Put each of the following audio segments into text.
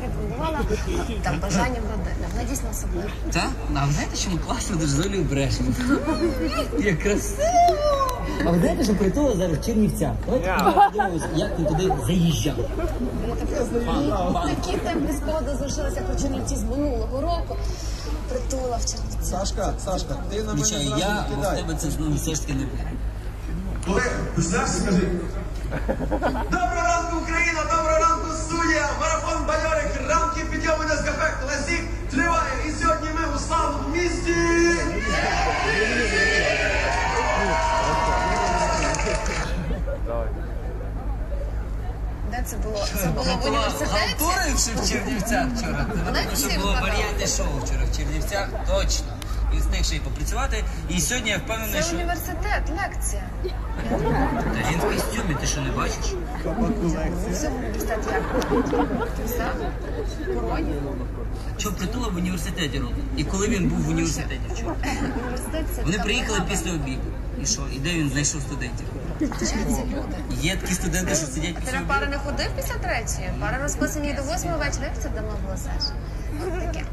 так відбувала там бажанням родини. Вона дійсно особлива. Так? А ви знаєте, що ми класно дуже з брешемо? Як красиво! А ви знаєте, що притула зараз в Чернівцях? Давайте подивимось, як він туди заїжджав. Такі темні спогади залишилися про Чернівці з минулого року. Притула в Чернівці. Сашка, Сашка, ти на мене Нічого, я не в тебе це ну, все ж таки не буде. Олег, почнеш, скажи. Доброго ранку, Україна! Доброго ранку, студія! Марафон бадьорих ранків підйому з кафе Класік триває. І сьогодні ми у славному місті. Де це було? Це було в університеті? Галтуривши в Чернівцях вчора. Це було варіанти шоу вчора в Чернівцях, точно. Він встиг ще й попрацювати. І сьогодні я впевнений, Це що університет, лекція. Та він в костюмі, ти що не бачиш? Це університет як? Все? Короні? Що притула в університеті робить? І коли він був в університеті вчора? Університет це Вони приїхали після обіду. І що? І де він знайшов студентів? Люди? Є такі студенти, що сидять А ти після на обіду. пари не ходив після третьої? Пари розписані до восьмої вечора. Як це давно було, Саш? Таке.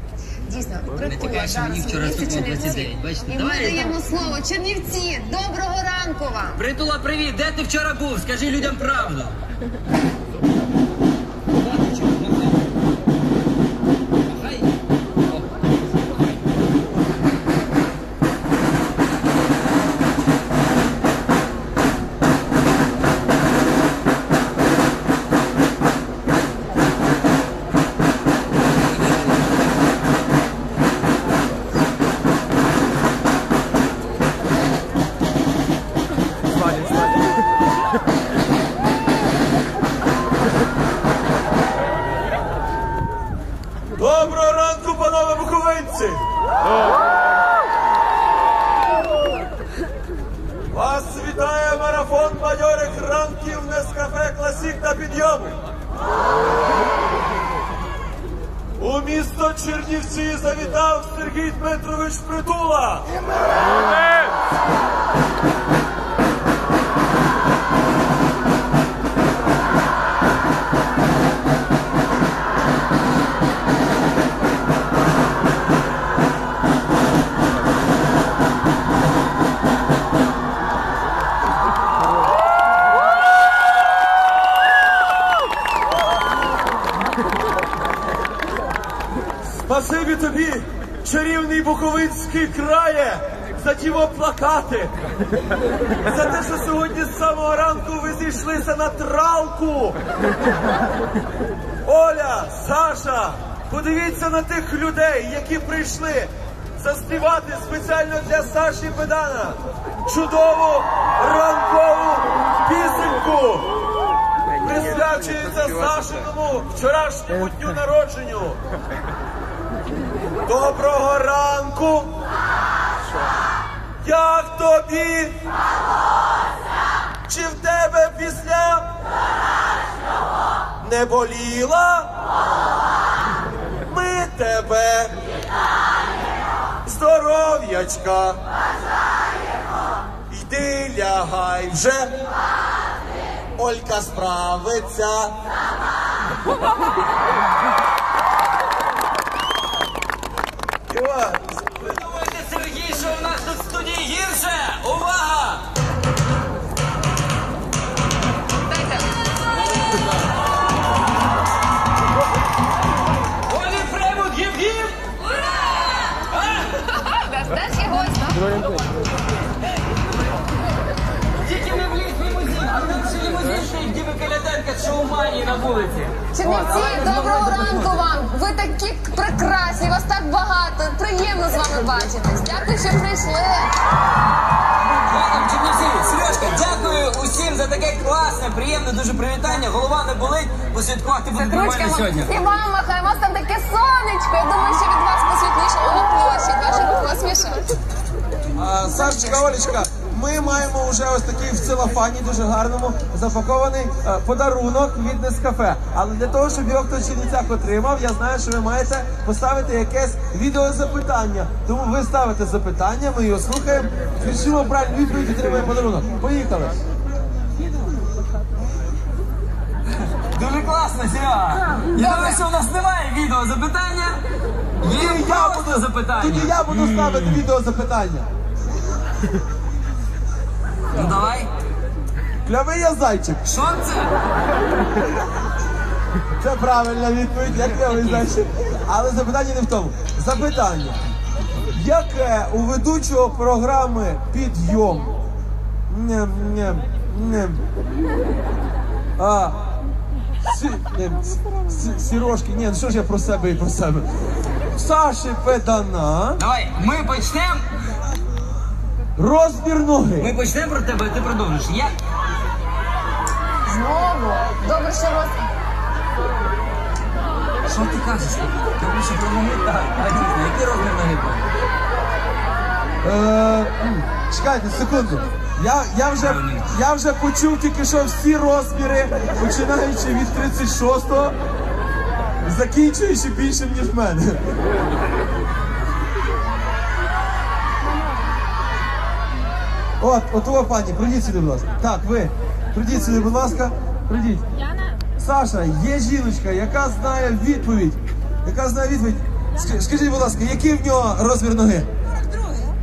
Дійсно, прикольно. зараз місті Чернівці. І ми даємо слово. Чернівці, доброго ранку вам! Притула, привіт! Де ти вчора був? Скажи людям правду. Доброго ранку, панове буковинці! Вас вітає марафон бадьорих ранків Нескафе Класік на підйому. У місто Чернівці завітав Сергій Дмитрович Притула. Спасибі тобі, чарівний Буковинський крає, за ті плакати, за те, що сьогодні з самого ранку ви зійшлися на тралку. Оля, Саша, подивіться на тих людей, які прийшли заспівати спеціально для Саші Педана чудову ранкову пісеньку. Присвячується Сашиному вчорашньому дню народженню. Доброго ранку! Як тобі? Чи в тебе після не боліла? Ми тебе здоров'ячка. Йди лягай вже. Олька справиться. Іван, Думаєте, Сергій, що в нас тут студії гірше? Увага! Олі Фреймут, гіп-гіп! Теж є гость? Тільки не вліз лімузин, а там ще лімузин стоїть Діми Каляденка з шоуманії на вулиці. Чернівці, доброго ранку вам! Ви такі прекрасні, вас так багато. Приємно з вами бачитись. Дякую, що прийшли. Сережка, дякую усім за таке класне, приємне дуже привітання. Голова не болить, посвяткувати буде нормально сьогодні. і вам махаємо. У вас там таке сонечко. Я думаю, що від вас посвітліше воно площадь. Ваша посмішка. А, Сашечка, Олечка, ми маємо вже ось такий в целофані дуже гарному запакований е, подарунок від Нескафе. Але для того, щоб його хтось Чернівцях отримав, я знаю, що ви маєте поставити якесь відеозапитання. Тому ви ставите запитання, ми його слухаємо. Відчуємо правильну відповідь, отримуємо подарунок. Поїхали. Дуже класно, Серега. Я думаю, що у нас немає відео запитання. Є я буду запитання. Тоді я буду ставити відео запитання. Ну давай. Клявий я зайчик. Що це? Це правильна відповідь, як клявий зайчик. Але запитання не в тому. Запитання. Яке у ведучого програми підйом? Нем, нем, нем. А. Сі, нем, сі, сірошки. Ні, ну що ж я про себе і про себе. Саші Педана. Давай, ми почнемо. Розмір ноги. Ми почнемо про тебе, а ти продовжиш. Я Знову. Добре, що роз... що ти кажеш? Тому що про ноги так. А дійсно, який розмір ноги? був? Е, м, чекайте, секунду. Я, я, вже, я вже почув тільки що всі розміри, починаючи від 36-го, закінчуючи більшим, ніж в мене. От, от о, пані, прийдіть сюди, будь ласка. Так, ви, прийдіть сюди, будь ласка, прийдіть. Саша, є жіночка, яка знає відповідь. Яка знає відповідь. Ск- Скажіть, будь ласка, який в нього розмір ноги?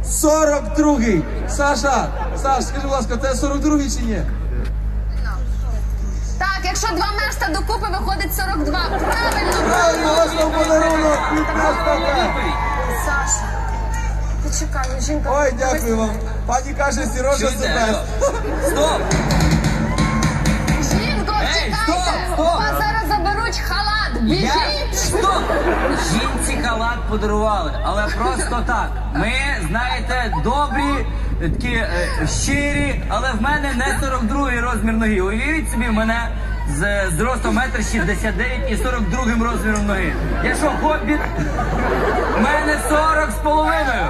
42-й. Саша, Саш, скажи, будь ласка, це 42-й чи ні? Так, якщо два мешта докупи, виходить 42. Правильно, Правильно, ось вам подарунок від нас таке. Саша. Ну, жінка. Ой, дякую вам. Пані каже, Сірожа себе. Стоп! Жінко, Ей, чекайте! стоп, стоп! Вас зараз заберуть халат. Я... Біжіть! Стоп! Жінці халат подарували, але просто так. Ми, знаєте, добрі, такі е, щирі, але в мене не 42 розмір ноги. Уявіть собі, в мене з зростом метр 69 і 42 розміром ноги. Я що, хобіт? У мене 40 з половиною.